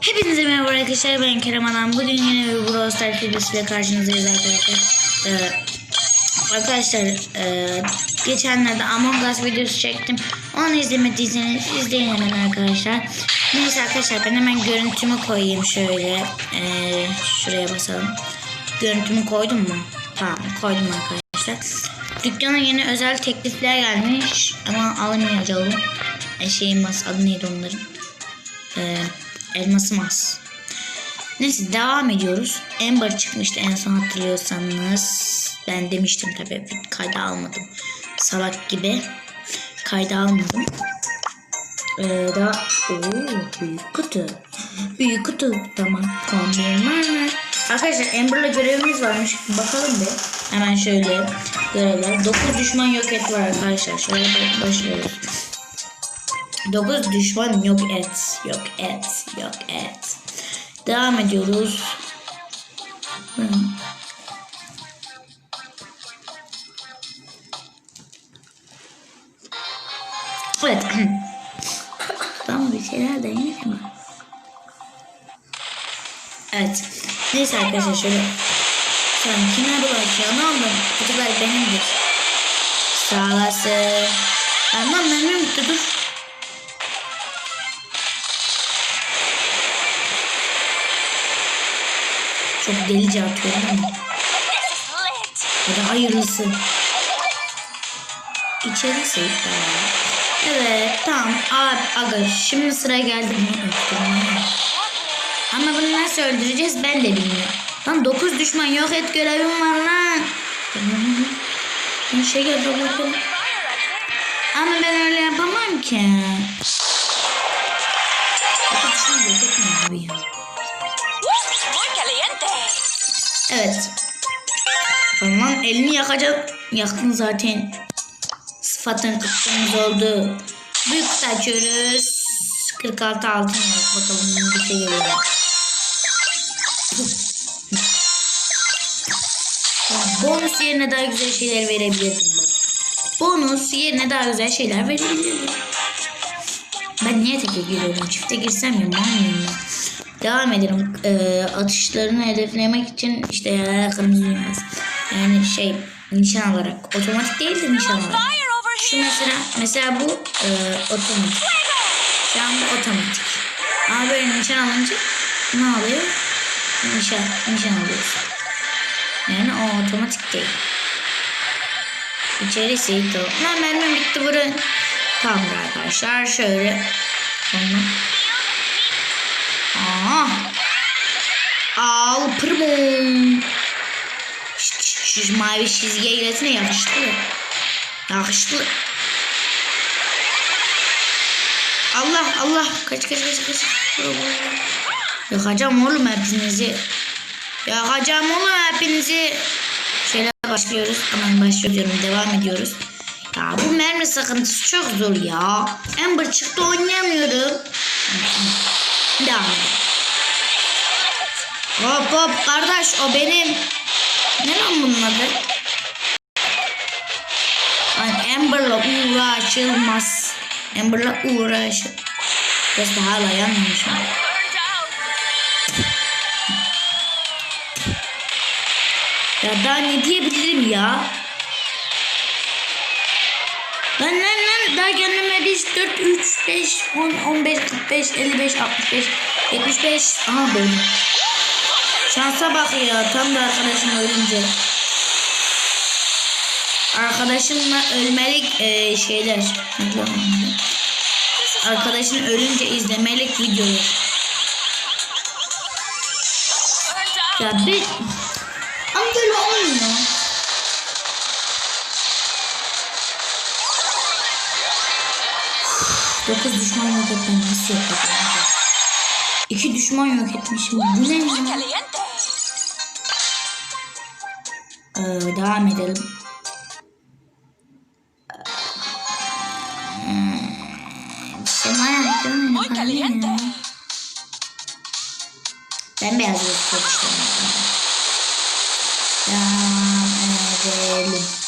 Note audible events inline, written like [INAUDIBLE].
Hepinize merhaba arkadaşlar ben Kerem Adam. Bugün yine bir Brawl Stars videosuyla karşınızdayız arkadaşlar. Ee, arkadaşlar e, geçenlerde Among Us videosu çektim. Onu izlemediyseniz izleyin hemen arkadaşlar. Neyse arkadaşlar ben hemen görüntümü koyayım şöyle. Ee, şuraya basalım. Görüntümü koydum mu? Tamam koydum arkadaşlar. Dükkana yeni özel teklifler gelmiş ama alamayacağım. E, şeyin mas adı neydi onların? Ee, elmasım az. Neyse devam ediyoruz. Amber çıkmıştı en son hatırlıyorsanız. Ben demiştim tabii kayda almadım. Salak gibi. Kayda almadım. Ee, daha Oo, büyük kutu. Büyük kutu. Tamam. Kombinler. Arkadaşlar Amber'la görevimiz varmış. Bakalım bir. Hemen şöyle görevler. 9 düşman yok et var arkadaşlar. Şöyle başlıyoruz. 9 düşman yok et. Yok et. Yok et. Devam ediyoruz. Hı. Evet. [CLEARS THROAT] Tam bir şeyler de yemek ama. Evet. Neyse arkadaşlar şöyle. Sen kime bulaşıyor? Ne oldu? Kutular benimdir. Sağ olasın. Anlam memnun dur. Çok delice atıyorum ama. Hadi hayırlısı. İçeri sevk Evet tamam abi aga şimdi sıra geldi. Ama bunu nasıl öldüreceğiz ben de bilmiyorum. Lan 9 düşman yok et görevim var lan. Bir şey geldi bakın. Ama ben öyle yapamam ki. Düşman yok etme abi ya. Evet. Tamam elini yakacak. Yaktın zaten. Sıfatın kıpkırmızı oldu. Büyük açıyoruz. 46 altın yok. Bakalım bir şey geliyor. Bonus yerine daha güzel şeyler verebilirdim bak. Bonus yerine daha güzel şeyler verebilirdim. Ben niye teke giriyorum? Çifte girsem ya manyak ya. Devam edelim. Ee, atışlarını hedeflemek için işte ya, kırmızı. Yani şey nişan alarak. Otomatik değil de nişan alarak. Şu mesela mesela bu e, otomatik. Şu an bu otomatik. Ama böyle nişan alınca ne oluyor? Nişan, nişan alıyorsun. Yani o otomatik değil. İçerisi de Lan mermim bitti burun. Tamam arkadaşlar şöyle. Sonra. Aa. Al pırmım. Şu, şu, şu mavi çizgiye iletine yakıştı. Yakıştı. Allah Allah. Kaç kaç kaç kaç. Yakacağım oğlum hepinizi. Yakacağım oğlum hepinizi. Şöyle başlıyoruz. Hemen başlıyorum. Devam ediyoruz. Ya bu mermi sıkıntısı çok zor ya. Amber çıktı oynayamıyorum. Devam. Hop hop kardeş o benim. Ne lan bunun adı? Lan Amber'la uğraşılmaz. Amber'la uğraşıl. Biraz daha hala out. Ya daha ne diyebilirim ya? Lan lan lan daha kendime 1, 4, 3, 5, 10, 15, 45, 55, 65, 75. Aha böyle. Şansa bak ya tam da arkadaşım ölünce. Arkadaşımla ölmelik e, şeyler. Arkadaşın ölünce izlemelik out. Ya bir... Ama böyle olmuyor. Dokuz düşman yok etmem nasıl yok etmem? İki düşman yok etmişim. Bu ne. Ee, devam edelim. Muy caliente. Ben beyaz gösteriyorum. Devam edelim.